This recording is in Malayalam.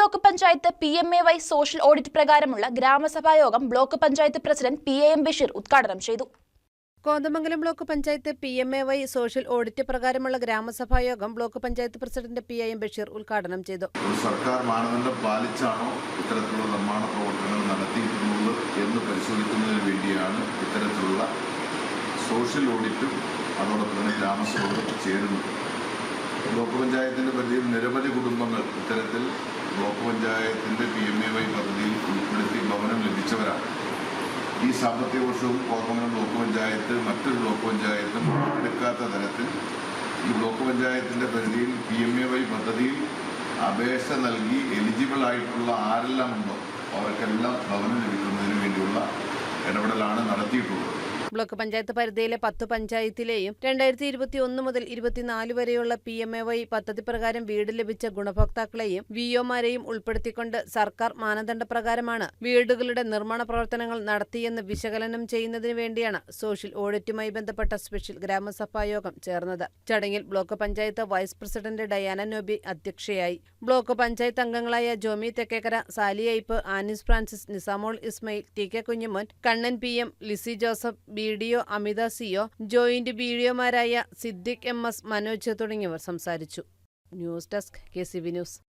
Block panchayat P M A Y social audit പ്രകാരമുള്ള ഗ്രാമസഭാ യോഗം block panchayat president P A M Basheer ഉദ്ഘാടനം ചെയ്തു. Kothamangalam block panchayat P M A Y social audit പ്രകാരമുള്ള ഗ്രാമസഭാ യോഗം block panchayat president P M Basheer ഉദ്ഘാടനം ചെയ്തു. സർക്കാർ മാനദണ്ഡം പാലിച്ചാണോ ഇത്തരത്തിലുള്ള നിർമ്മാണ പ്രവർത്തനങ്ങൾ നടത്തിയിട്ടുള്ളത് എന്ന് പരിശോധിക്കുന്നതിന് വേണ്ടിയാണ് ഇത്തരത്തിലുള്ള സോഷ്യൽ ഓഡിറ്റും അതോടൊപ്പം തന്നെ ഗ്രാമസഭകളും ചേരുന്നത്. ബ്ലോക്ക് പഞ്ചായത്തിന്റെ പരിധിയിൽ പഞ്ചായത്തിന്റെ പി എം എ വൈ പദ്ധതിയിൽ ഉൾപ്പെടുത്തി ഭവനം ലഭിച്ചവരാണ്. ഈ സാമ്പത്തിക വർഷവും കോതമംഗലം ബ്ലോക്ക് പഞ്ചായത്ത് മറ്റൊരു ബ്ലോക്ക് പഞ്ചായത്തും എടുക്കാത്ത തരത്തിൽ ഈ ബ്ലോക്ക് പഞ്ചായത്തിന്റെ പരിധിയിൽ പി എം എ വൈ പദ്ധതിയിൽ അപേക്ഷ നൽകി എലിജിബിൾ ആയിട്ടുള്ള ആരെല്ലാം ഉണ്ടോ അവർക്കെല്ലാം ഭവനം ലഭിക്കുന്നതിന് വേണ്ടിയുള്ള ഇടപെടലാണ് നടത്തിയിട്ടുള്ളത്. ബ്ലോക്ക് പഞ്ചായത്ത് പരിധിയിലെ പത്ത് പഞ്ചായത്തിലെയും രണ്ടായിരത്തി ഇരുപത്തി ഒന്ന് മുതൽ ഇരുപത്തിനാല് വരെയുള്ള പി എം എ വൈ പദ്ധതി പ്രകാരം വീട് ലഭിച്ച ഗുണഭോക്താക്കളെയും വി ഒമാരെയും ഉൾപ്പെടുത്തിക്കൊണ്ട് സർക്കാർ മാനദണ്ഡ പ്രകാരമാണ് വീടുകളുടെ നിർമ്മാണ പ്രവർത്തനങ്ങൾ നടത്തിയെന്ന് വിശകലനം ചെയ്യുന്നതിന് വേണ്ടിയാണ് സോഷ്യൽ ഓഡിറ്റുമായി ബന്ധപ്പെട്ട സ്പെഷ്യൽ ഗ്രാമസഭാ യോഗം ചേർന്നത്. ചടങ്ങിൽ block panchayat vice president Diana Nobi അധ്യക്ഷയായി. ബ്ലോക്ക് പഞ്ചായത്ത് അംഗങ്ങളായ Jomy Thekkekkara Sally Aipe Anis Francis Nisamol Ismail T K Kunjumon Kannan P M Lissy Joseph B D O Amitha C O joint B D ഒമാരായ Siddique M. S. Manoj തുടങ്ങിയവർ സംസാരിച്ചു. News desk K C B news.